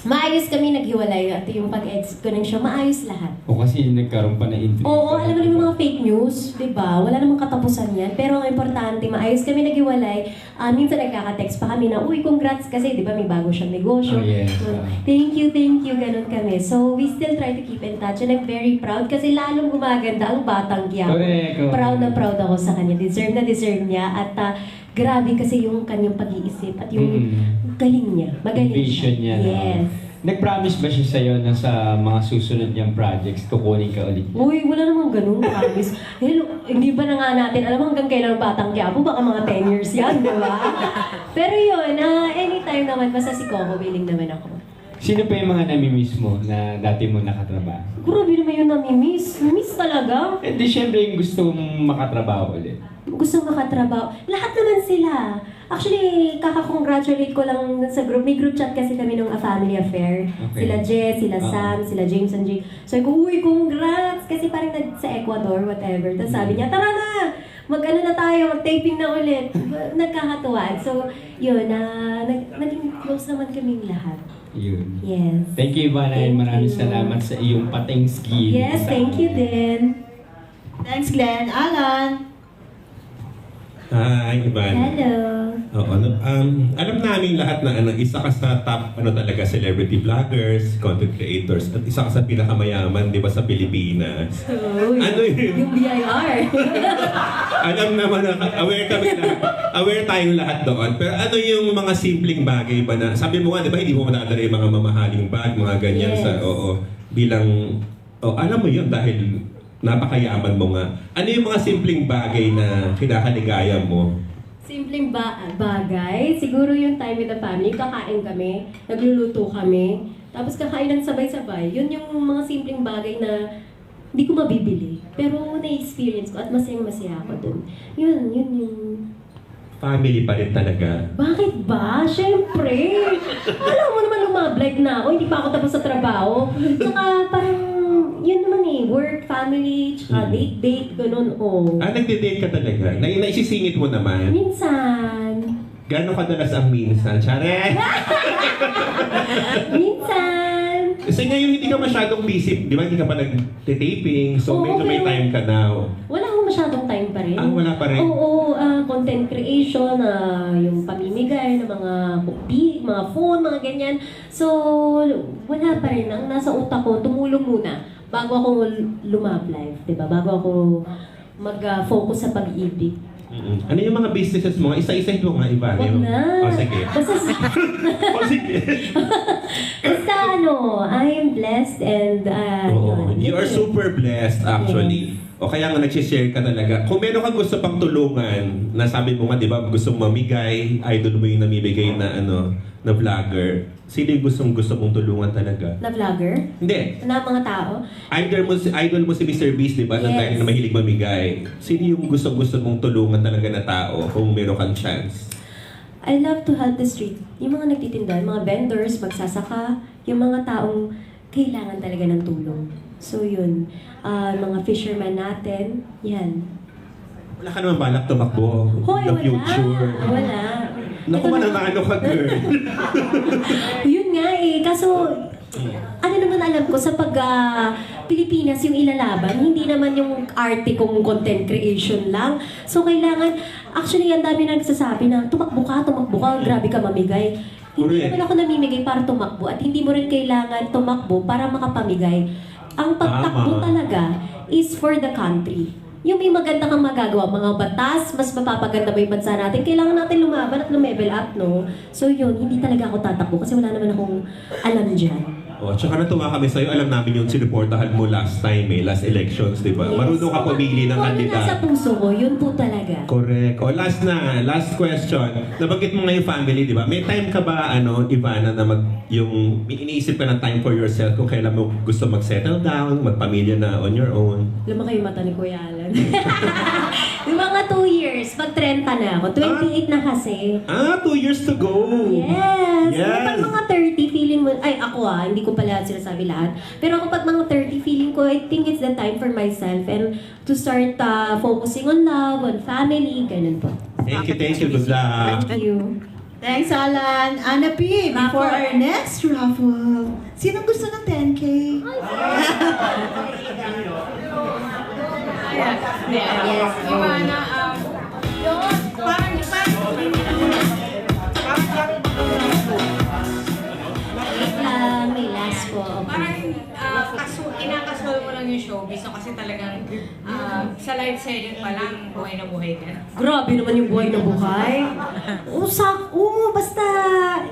Maayos kami naghiwalay at yung pag-exit ko ng show, maayos lahat. O kasi nagkaroon pa ng intrigue. Oo, alam mo yung mga fake news, di ba? Wala namang katapusan yan. Pero ang importante, maayos kami naghiwalay. Ah, minsan nagkaka-text pa kami na, uy, congrats kasi, di ba, may bago siyang negosyo. Oh, yes. So, thank you, thank you, ganun kami. So, we still try to keep in touch and I'm very proud kasi lalong gumaganda ang batang Quiapo. Correct. Proud na proud ako sa kanya. Deserve na deserve niya at ah, grabe kasi yung kanyang pag-iisip at yung Mm. galing niya. Magaling Vision siya. niya. no? Yes. Nag-promise ba siya sa'yo na sa mga susunod niyang projects, kukunin ka ulit? Uy, wala namang ganun, promise. Hello, hindi ba na nga natin, alam mo hanggang kailan ang batang Quiapo, baka mga 10 years yan, di ba? Pero yun, ah, anytime naman, basta si Coco, willing naman ako. Sino pa yung mga namimiss mo na dati mo nakatrabaho? Grabe naman yun nami-miss. Miss talaga. Eh di syempre yung gusto mong makatrabaho ulit. Gusto makatrabaho. Lahat naman sila. Actually, kaka-congratulate ko lang sa group. May group chat kasi kami nung A Family Affair. Okay. Sila Jess, sila Ah. Sam, sila James and Jake. So, ko, uy, congrats! Kasi parang nag, sa Ecuador, whatever. Tapos sabi niya, tara na! Mag-ano na tayo, mag-taping na ulit. Nagkakatuwaan. So, yun, na nag, naging close naman kaming lahat. Yun. Yes. Thank you, Ivana, and maraming you. salamat sa iyong patingski. Yes, thank you din. Thanks, Glenn. Alan. Hi, Ivan. Hello. Oo, ano, um, alam namin lahat na ano, isa ka sa top ano talaga celebrity vloggers, content creators, at isa ka sa pinakamayaman, di ba, sa Pilipinas. Uy, Ano yun? Yung BIR. Alam naman na aware kami na aware tayong lahat doon. Pero ano yung mga simpleng bagay ba na sabi mo nga 'di ba hindi mo madadala yung mga mamahaling bag, mga ganyan Yes. sa oo bilang oh, alam mo yun dahil napakayaman mo nga. Ano yung mga simpleng bagay na kinakaligaya mo? Simpleng ba bagay. Siguro yung time with the family, kakain kami, nagluluto kami, tapos kakain ng sabay-sabay. Yun yung mga simpleng bagay na hindi ko mabibili. Pero na-experience ko at masayang-masaya ako dun. Yun, yun yung... Family pa rin talaga. Bakit ba? Siyempre! Alam mo naman lumablight na ako, hindi pa ako tapos sa trabaho. Tsaka yun naman eh, work, family, tsaka Mm. date-date, ganun, oh. Ah, nagde-date ka talaga. Na naisisingit mo naman. Minsan, Gano'ng kadalas ang minsan? Chare! minsan, Kasi ngayon hindi ka masyadong busy, di ba? Hindi ka pa nag-taping, so Oo, medyo may time ka now. Wala akong masyadong time pa rin. Ah, wala pa rin? Oo, ah, content creation, ah, yung pamimigay ng mga kopi, mga phone, mga ganyan. So, wala pa rin. Ang nasa utak ko, tumulong muna bago ako lumab live, di ba? Bago ako mag-focus sa pag-ibig. Mm-mm. Ano yung mga businesses mo? Isa-isa mo nga, Ivan. Wag Yung- na. Oh, sige. Basta, oh, sige. basta ano, I am blessed and uh, Oo. yun. You are super blessed, actually. O kaya nga nag-share ka talaga. Kung meron kang gusto pang tulungan, na sabi mo nga, di ba, gusto mamigay, idol mo yung namibigay na ano, na vlogger. Sino yung gustong gusto mong tulungan talaga? Na vlogger? Hindi. Na mga tao? Idol mo, si- idol mo si Mr. Beast, di ba? Na Yes. dahil na mahilig mamigay. Sino yung gusto-gusto mong tulungan talaga na tao kung meron kang chance? I love to help the street. Yung mga nagtitinda, mga vendors, magsasaka, yung mga taong kailangan talaga ng tulong. So yun, Ah, mga fisherman natin, yan. Wala ka naman balak tumakbo Hoy, the wala. future. Wala. Naku, Ito na- mananalo ka, girl. Yun nga eh, kaso ano naman alam ko sa pag ah, Pilipinas yung ilalaban, hindi naman yung arte kong content creation lang. So kailangan, actually ang dami nagsasabi na tumakbo ka, tumakbo ka, grabe ka mamigay. Hindi naman ako namimigay para tumakbo at hindi mo rin kailangan tumakbo para makapamigay. Ang pagtakbo Tama. talaga is for the country. Yung may maganda kang magagawa, mga batas, mas mapapaganda ba yung bansa natin, kailangan natin lumaban at lumevel up, no? So yun, hindi talaga ako tatakbo kasi wala naman akong alam dyan. Oh, tsaka natuwa kami sa'yo. Alam namin yung sinuportahan mo last time eh, last elections, di ba? Yes. Marunong ka pumili ng Kung ano nasa kandidato. puso ko, yun po talaga. Correct. O last na, last question. Nabanggit mo nga yung family, di ba? May time ka ba, ano, Ivana, na mag, yung, may iniisip ka ng time for yourself kung kailan mo gusto mag-settle down, magpamilya na on your own? Lumaki yung mata ni Kuya Alan. yung mga two years, pag 30 na ako. 28 na kasi. Ah, two years to go! Yes! Yes! Kapag mga 30, feeling feeling mo, ay ako ah, hindi ko pala sinasabi lahat. Pero kapag mga 30, feeling ko, I think it's the time for myself and to start uh, focusing on love, on family, ganun po. Thank you, thank you. Good luck. Thank you. Thanks, Alan. Anna P, before our next raffle, sinong gusto ng 10K? Yes. Joanna, um, sa live selling pa lang, buhay na buhay ka. Grabe naman yung buhay na buhay. Oo, sa, oo, basta,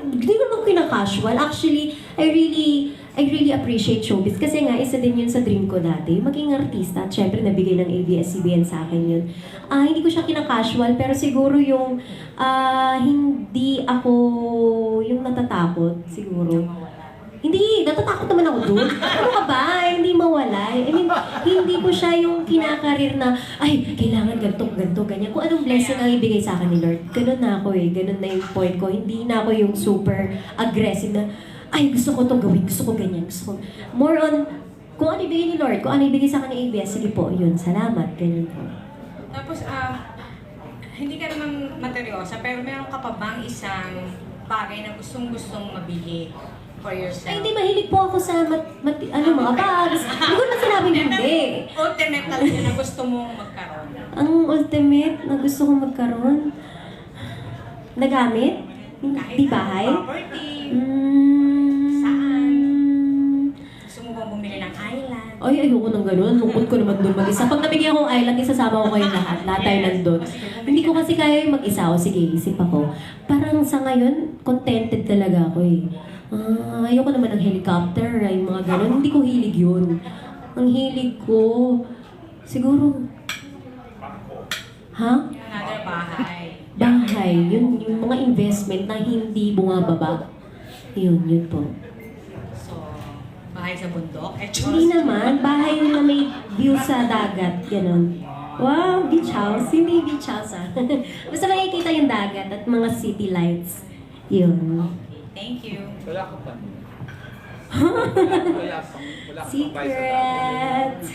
hindi ko naman kinakasual. Actually, I really, I really appreciate showbiz. Kasi nga, isa din yun sa dream ko dati. Maging artista. At syempre, nabigay ng ABS-CBN sa akin yun. Ah, hindi ko siya kinakasual, pero siguro yung, ah, hindi ako, yung natatakot, siguro. Hindi, natatakot naman ako doon. Ano ka ba? Hindi mawala. I mean, hindi ko siya yung kinakarir na, ay, kailangan ganito, ganito, ganyan. Kung anong blessing ang ibigay sa akin ni Lord, ganun na ako eh. Ganun na yung point ko. Hindi na ako yung super aggressive na, ay, gusto ko to gawin, gusto ko ganyan, gusto ko. More on, kung ano ibigay ni Lord, kung ano ibigay sa akin ni ABS, sige po, yun, salamat, ganyan po. Tapos, um, hindi ka naman materyosa, pero meron ka pa bang isang bagay na gustong-gustong mabili for yourself? Ay, hindi, mahilig po ako sa mat, mat, ano, mga bags. Hindi ko na sinabing hindi. Ultimate talaga na gusto mong magkaroon. Ang ultimate na gusto kong magkaroon, nagamit? Di bahay? property, Mm, Saan? gusto mo bang bumili ng island? Ay, ayoko nang ganun. Lungkot ko naman doon mag-isa. Pag nabigyan akong island, isasama ko kayong lahat. Lahat tayo nandun. Hindi ko kasi kaya yung mag-isa. O sige, isip ako. Parang sa ngayon, contented talaga ako eh. Ah, ayoko naman ng helicopter, ay mga ganun. Hindi ko hilig yun. Ang hilig ko, siguro, ha? Another bahay. Bahay. Yun, yung mga investment na hindi bumababa. Yun, yun po. So, bahay sa bundok. Eh, Hindi naman. Bahay na may view sa dagat. Ganon. Wow, beach house. Hindi beach house ah. Basta makikita yung dagat at mga city lights. Yun. Thank you. Secret!